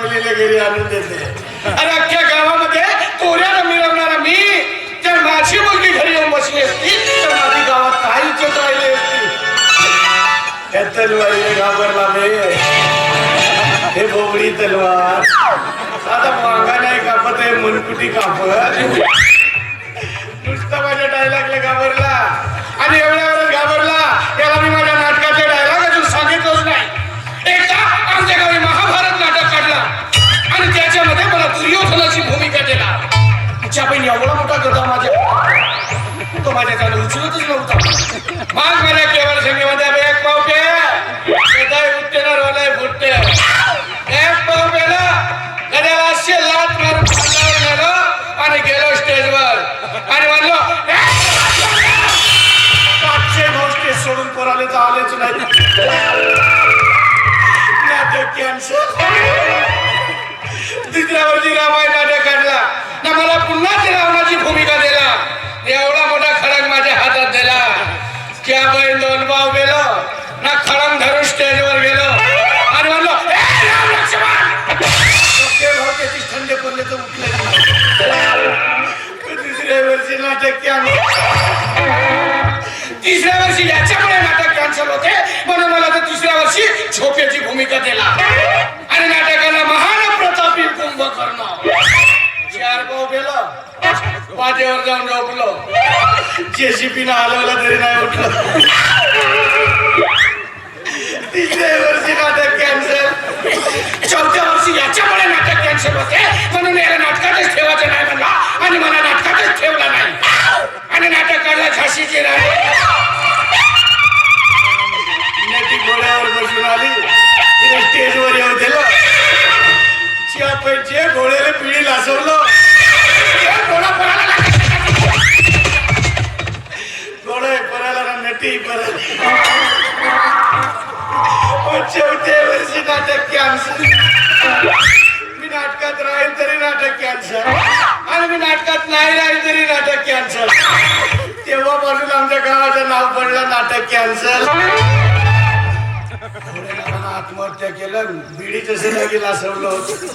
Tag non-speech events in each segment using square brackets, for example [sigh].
फॅमिलीला घरी आणून देते. अरे अख्ख्या गावामध्ये कोऱ्याला मिळवणारा मी जर माझी मुलगी घरी येऊन बसली असती. तर माझी गावात काय इज्जत राहिली असती. त्या तलवारीने घाबरला मी. हे बोबडी तलवार. आता मागा नाही कापत आहे मुनकुटी कापत. नुसतं माझ्या डायलॉगला घाबरला. आणि एवढ्या दुसऱ्या वर्षी रामायण काढला. ना मला पुन्हा ते रावणाची भूमिका दिला. एवढा मोठा खडक माझ्या हातात दिला. क्या बैल दोन भाव गेलो. ना खडक धरून स्टेजवर गेलो. आणि म्हणलो त्याची थंड पडले तर उठले दुसऱ्या वर्षी नाटक तिसऱ्या वर्षी याच्यामुळे नाटक कॅन्सल होते. म्हणून मला तर तिसऱ्या वर्षी झोपेची भूमिका दिला. आणि नाटक प्रतापी कुंभकर्ण चार पाव गेलो पाठीवर जाऊन झोपलो जेसीपी न हलवलं तरी नाही उठलं परत चौथ्या वर्षी नाटक कॅन्सल मी नाटकात राहील तरी नाटक कॅन्सल आणि मी नाटकात नाही राहील तरी नाटक कॅन्सल तेव्हापासून आमच्या गावाचं नाव पडलं नाटक कॅन्सल आत्महत्या केलं बिडी जसं लगेल असवलं होतं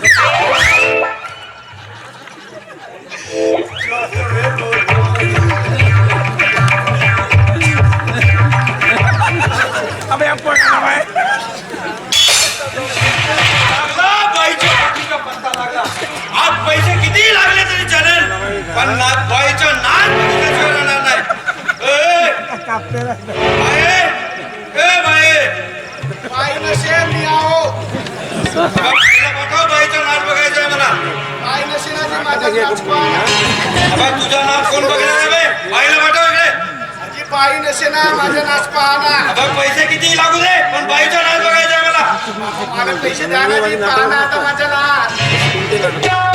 बघा, तुझं नाच कोण बघणार आहे बे? बाईला पाठव इकडे माझी पायी नसे ना माझ्या नाच पाहना पैसे किती लागू दे पण बाईचा नाच बघायचा मला मला पैसे द्या ना पाहना आता माझ्या नाच [laughs] [laughs]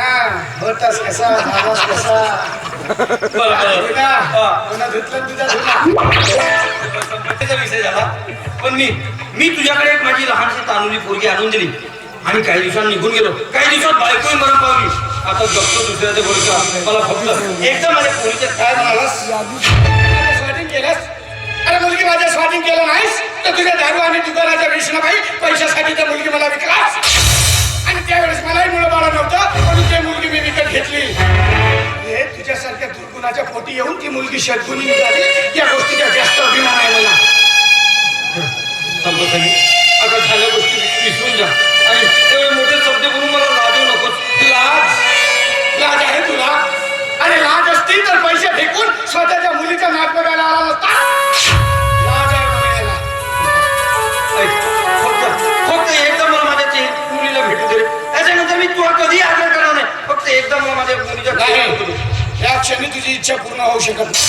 होतास कसा झालास कसा? धुना. धुना धुतलं तुझा धुना. संपत्तीचा विषय झाला. पण मी मी तुझ्याकडे एक माझी लहानशी तानुली पोरगी आणून दिली. आणि काही दिवसांनी निघून गेलो. काही दिवसात बायकोही मरण पावली. आता जगतो दुसऱ्याच्या बरोबर मला फक्त एकदा माझ्या पोरीच्या काय म्हणालास? स्वाधीन केलंस? अरे मुलगी माझ्या स्वाधीन केलं नाहीस? तर तुझ्या दारू आणि दुकानाच्या विष्णाबाई पैशासाठी त्या मुलगी मला विकलास? त्यावेळेस मलाही मुलं बाळा नव्हतं म्हणून ते मुलगी मी विकत घेतली. हे तुझ्यासारख्या दुर्गुणाच्या पोटी येऊन ती मुलगी षटगुणी निघाली या गोष्टीचा जास्त अभिमान आहे मला. आता झाल्या गोष्टी विसरून जा. आणि करून मला लाजू नकोस. लाज? आहे तुला? अरे लाज असती तर पैसे फेकून स्वतःच्या मुलीचा नाक आला नसता. लाज तुला कधी आग्रह करणार नाही. फक्त एकदा मला माझ्या मुलीच्या या क्षणी तुझी इच्छा पूर्ण होऊ शकत नाही.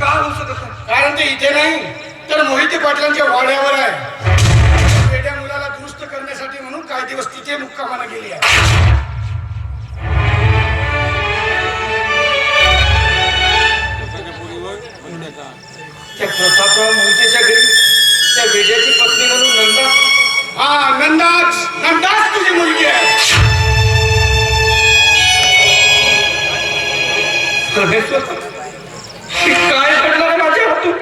का होऊ शकत कारण ते इथे नाही तर मोहिते पाटलांच्या वाड्यावर आहे. त्या मुलाला दुरुस्त करण्यासाठी म्हणून काही दिवस तिथे मुक्कामाला गेली आहे. परमेश्वर काय घडलं रे माझ्या हातून?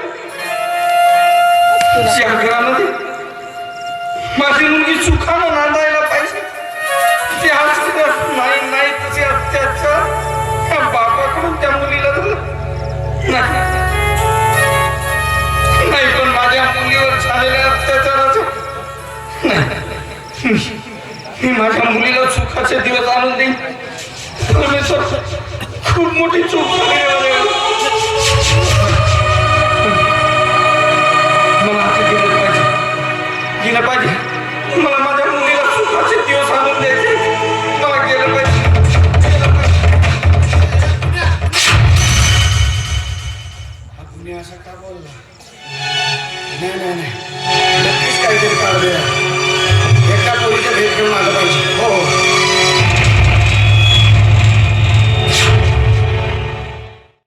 शंकरामध्ये माझी मुलगी सुखानं नांदायला पाहिजे. ते आज नाही नाही तसे अत्याचार त्या बापाकडून त्या मुलीला नाही. नाही पण माझ्या मुलीवर झालेल्या अत्याचाराचं नाही. मी माझ्या मुलीला सुखाचे दिवस आणून देईन. परमेश्वर खूप मोठी चूक झाली मला पाहिजे. मला माझ्या मुलीला सुखाचे दिवस आणून द्यायचे मला गेलं असं का नक्कीच काहीतरी काढूया एका पोलीच्या भेट घेऊन आलं पाहिजे. हो. हो.